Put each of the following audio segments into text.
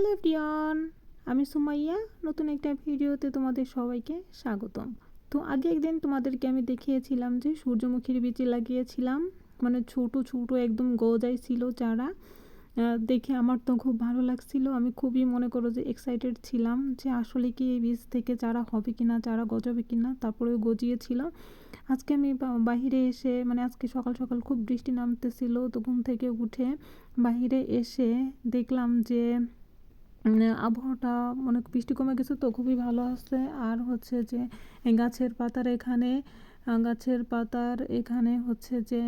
Hello everyone, আমি সুমাইয়া। নতুন একটা ভিডিওতে তোমাদের সবাইকে স্বাগতম। তো আগে একদিন তোমাদেরকে আমি দেখিয়েছিলাম যে সূর্যমুখীর বীজে লাগিয়েছিলাম। মানে ছোট ছোট একদম গজাই ছিল চারা। দেখে আমার তো খুব ভালো লাগছিল। আমি খুবই মনে করো যে এক্সাইটেড ছিলাম যে আসলে কি এই বীজ থেকে চারা হবে কি না চারা গজাবে কি না তারপরেও গজিয়েছিল আজকে আমি বাহিরে এসে মানে আজকে সকাল সকাল খুব বৃষ্টি নামতেছিল, তো ঘুম থেকে উঠে বাহিরে এসে দেখলাম যে আবহাওয়াটা মানে বৃষ্টি কমে গেছে তো খুবই ভালো আসছে আর হচ্ছে যে গাছের পাতার এখানে গাছের পাতার এখানে হচ্ছে যে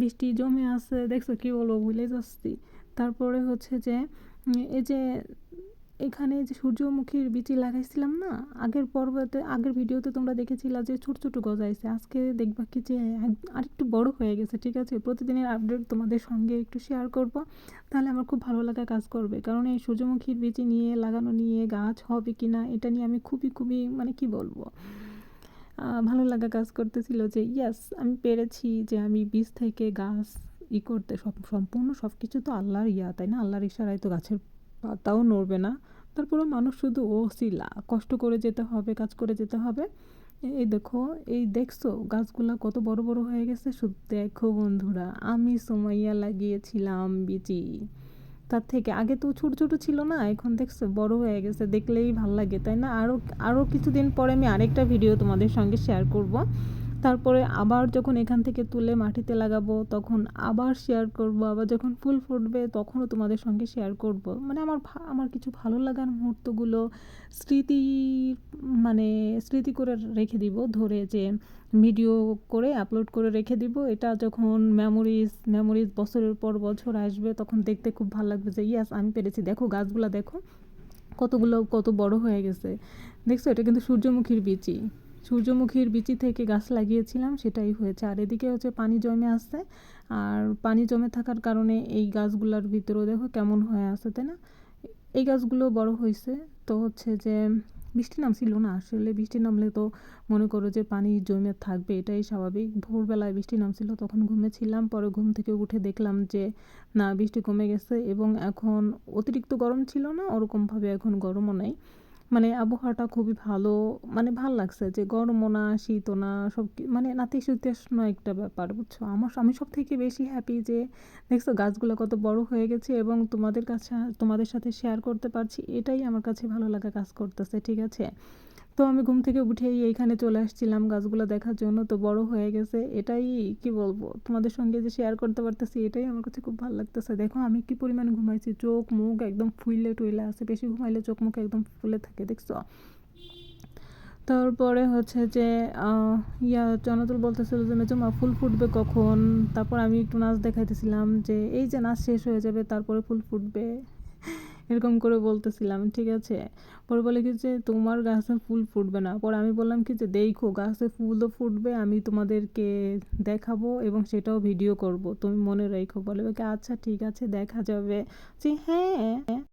বৃষ্টি জমে আছে। দেখছ কি বলব, ভুলে যাচ্ছি। তারপরে হচ্ছে যে, এই যে এখানে যে সূর্যমুখীর বীজ লাগাইছিলাম না, আগের পর্বতে, আগের ভিডিওতে তোমরা দেখেছিলা যে ছোট ছোট গজাইছে আজকে দেখবা কি যে আরেকটু বড় হয়ে গেছে, ঠিক আছে? প্রতিদিনের আপডেট তোমাদের সঙ্গে একটু শেয়ার করব। তাহলে আমার খুব ভালো লাগা কাজ করবে। কারণ এই সূর্যমুখীর বীজ নিয়ে, লাগানো নিয়ে গাছ হবে কি না, এটা নিয়ে আমি খুবই খুবই মানে কি বলব? ভালো লাগা কাজ করতেছিল যে ইয়াস আমি পেরেছি যে আমি বীজ থেকে গাছ ই করতে সব সম্পূর্ণ সব কিছু তো আল্লাহর ইয়া, তাই না? আল্লাহর ইশারায় তো গাছের পাতাও নড়বে না। তারপরে মানুষ শুধু ওসিলা কষ্ট করে যেতে হবে, কাজ করে যেতে হবে। এই দেখো, এই দেখছ গাছগুলা কত বড় বড় হয়ে গেছে? শুধু দেখো বন্ধুরা, আমি সুমাইয়া লাগিয়েছিলাম বিচি। তার থেকে আগে তো ছোট ছোট ছিল না, এখন দেখছ বড় হয়ে গেছে, দেখলেই ভালো লাগে, তাই না? আরও আরও কিছুদিন পরে আমি আরেকটা ভিডিও তোমাদের সঙ্গে শেয়ার করব। তারপরে আবার যখন এখান থেকে তুলে মাটিতে লাগাবো, তখন আবার শেয়ার করব, আবার যখন ফুল ফুটবে তখনও তোমাদের সঙ্গে শেয়ার করব। মানে আমার আমার কিছু ভালো লাগার মুহূর্তগুলো স্মৃতি মানে স্মৃতি করে রেখে দিব, ধরে যে ভিডিও করে আপলোড করে রেখে দিব। এটা যখন মেমোরিজ মেমোরিজ বছরের পর বছর আসবে তখন দেখতে খুব ভালো লাগবে যে ইয়াস আমি পেরেছি। দেখো গাছগুলো, দেখো কতগুলো, কত বড় হয়ে গেছে। দেখছ? এটা কিন্তু সূর্যমুখীর বিচি সূর্যমুখীর বিচি থেকে গাছ লাগিয়েছিলাম, সেটাই হয়েছে। আর এদিকে হচ্ছে পানি জমে আসছে। আর পানি জমে থাকার কারণে এই গাছগুলোর ভিতরেও দেখো কেমন হয়ে আছে, তাই না? এই গাছগুলো বড় হয়েছে। তো হচ্ছে যে বৃষ্টি নামছিল না, আসলে বৃষ্টি নামলে তো মনে করো যে পানি জমে থাকবে, এটাই স্বাভাবিক। ভোরবেলায় বৃষ্টি নামছিল, তখন ঘুমেছিলাম। পরে ঘুম থেকে উঠে দেখলাম যে না, বৃষ্টি কমে গেছে এবং এখন অতিরিক্ত গরম ছিল না, ওরকমভাবে এখন গরমও নাই। মানে আবহাওয়াটা খুবই ভালো মানে ভালো লাগছে যে গরমও না শীতও না, সব মানে নাতিশীতোষ্ণ একটা ব্যাপার, বুঝছ? আমার আমি সব থেকে বেশি হ্যাপি যে, দেখছ গাছগুলো কত বড় হয়ে গেছে এবং তোমাদের কাছে, তোমাদের সাথে শেয়ার করতে পারছি, এটাই আমার কাছে ভালো লাগা কাজ করতেছে, ঠিক আছে? তো আমি ঘুম থেকে উঠেই এইখানে চলে আসছিলাম গাছগুলো দেখার জন্য, তো বড় হয়ে গেছে। এটাই কি বলব? তোমাদের সঙ্গে যে শেয়ার করতে পারতেছি, এটাই আমার কাছে খুব ভালো লাগতেছে। দেখো আমি কি পরিমাণ ঘুমাইছি, চোখ মুখ একদম ফুইলে টুইলে আছে। বেশি ঘুমাইলে চোখ মুখ একদম ফুলে থাকে, দেখছ? তারপরে হচ্ছে যে ইয়া জনাতুল বলতেছিল যে মেজমা ফুল ফুটবে কখন? তারপর আমি একটু নাচ দেখাইতেছিলাম যে, এই যে নাচ শেষ হয়ে যাবে, তারপরে ফুল ফুটবে। এরকম করে বলতেছিলাম, ঠিক আছে? পরে বলে কি যে, তোমার গাছে ফুল ফুটবে না। পরে আমি বললাম কি যে, দেখো, গাছে ফুলও ফুটবে, আমি তোমাদেরকে দেখাবো এবং সেটাও ভিডিও করব। তুমি মনে রেখো। বলে আচ্ছা ঠিক আছে, দেখা যাবে। যে হ্যাঁ।